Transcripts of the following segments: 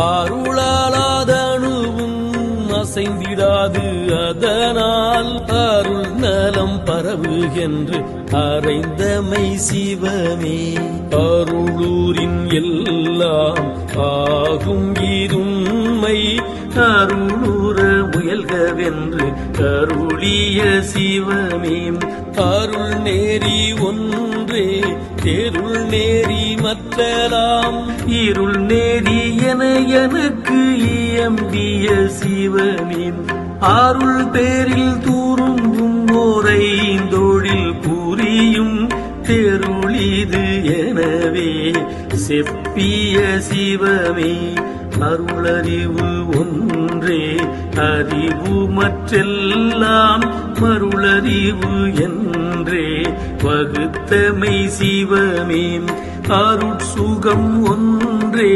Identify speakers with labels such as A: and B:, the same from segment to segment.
A: அருளாலாதணுவும் அசைந்திடாது அதனால் அருள் நலம் பரவுகின்ற அறைந்தமை சிவமே. அருளூரின் எல்லாம் ஆகும் இருமை அருளுற முயல்கவென்று கருளிய சிவமே அருள் நேரி ஒன்றே தேருள் நேரி மற்றலாம். இருள் நேரி என எனக்கு இயம்பிய சிவமே அருள் பேரில் தூரும்பும் ஓரை தொழில் புரியும் தெருளிது எனவே செப்பிய சிவமே அருளறிவு ஒன்று அறிவு மற்றெல்லாம் மருளறிவு என்றே வகுத்தமை சிவமே அருட்சுகம் ஒன்றே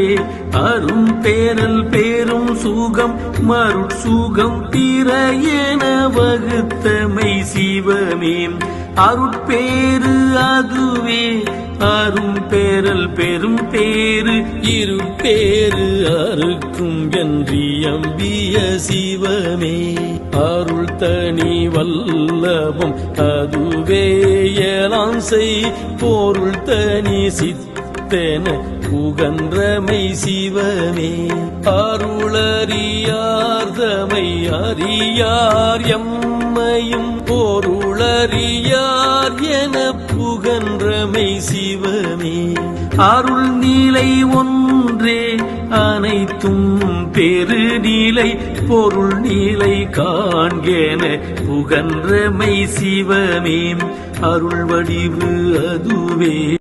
A: அரும் பேரல் பேரும் சுகம் மருட்சுகம் பிற என வகுத்தமை சிவமே அருட்பேரு அரும் பேரல் பெரும் பேரு இரு பேரு அறுக்கும் என்றியம்பிய சிவமே அருள் தனி வல்லபம் அதுவே செய். பொருள் தனி சித்தன புகன்றமை சிவமே அருளறியார்தமை அறியார் எம்மையும். பொருளறியார் என புகன்றமை சிவமே. அருள் நீலை ஒன்றே அனைத்தும் பெருநிலை பொருள் நீலை காண்கேன புகன்றமை சிவமே. அருள் வடிவு அதுவே.